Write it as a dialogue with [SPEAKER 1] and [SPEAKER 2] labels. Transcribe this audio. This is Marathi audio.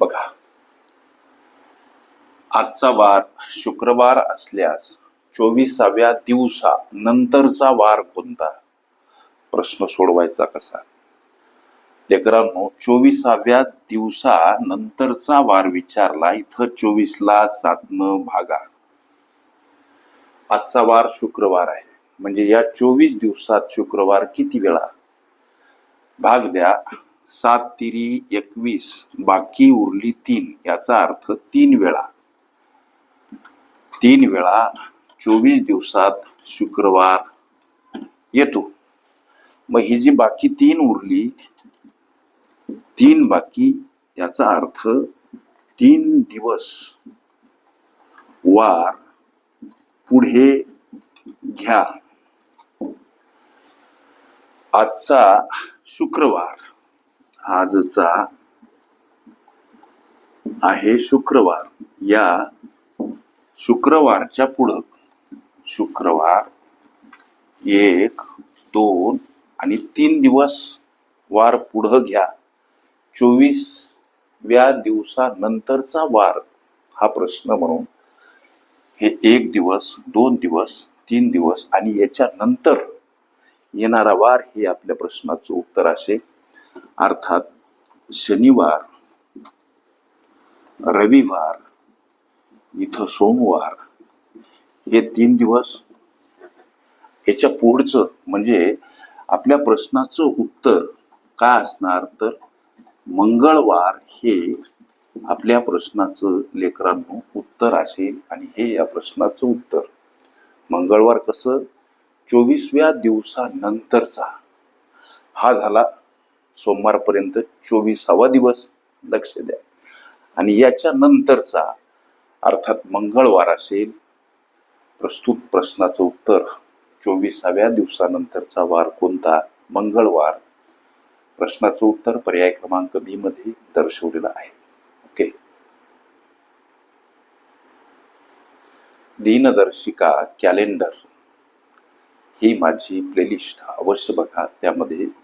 [SPEAKER 1] बघा. आजचा वार शुक्रवार असल्यास चोवीसाव्या दिवसा नंतरचा वार कोणता? प्रश्न सोडवायचा कसा? लेकरांनो चोवीसाव्या दिवसा नंतरचा वार विचारला इथं चोवीसला सातनं भागा. आजचा वार शुक्रवार आहे. म्हणजे या चोवीस दिवसात शुक्रवार किती वेळा? भाग द्या. सात तिरी एकवीस बाकी उरली तीन याचा अर्थ तीन वेळा. तीन वेळा चोवीस दिवसात शुक्रवार येतो. मग ही जी बाकी तीन उरली तीन बाकी याचा अर्थ तीन दिवस वार पुढे घ्या. आजचा शुक्रवार. आजचा आहे शुक्रवार. या शुक्रवारच्या पुढं. शुक्रवार एक दोन आणि तीन दिवस वार पुढं घ्या. चोवीसव्या दिवसानंतरचा वार हा प्रश्न म्हणून. हे एक दिवस दोन दिवस तीन दिवस आणि याच्या नंतर येणारा वार हे आपल्या प्रश्नाचं उत्तर असेल. अर्थात शनिवार रविवार इथं सोमवार हे तीन दिवस याच्या पुढचं म्हणजे आपल्या प्रश्नाचं उत्तर काय असणार? तर मंगळवार हे आपल्या प्रश्नाचं लेकरांनो उत्तर असेल आणि हे या प्रश्नाचं उत्तर. मंगळवार कसं? चोवीसव्या दिवसानंतरचा. हा झाला सोमवारपर्यंत चोवीसावा दिवस लक्ष द्या. आणि याच्या नंतरचा अर्थात मंगळवार असेल प्रस्तुत प्रश्नाचं उत्तर चोवीसाव्या दिवसानंतरचा वार कोणता? मंगळवार. प्रश्नाचं उत्तर पर्याय क्रमांक बी मध्ये दर्शवलेलं आहे. ओके. दिनदर्शिका कॅलेंडर. ही माझी प्लेलिस्ट अवश्य बघा. त्यामध्ये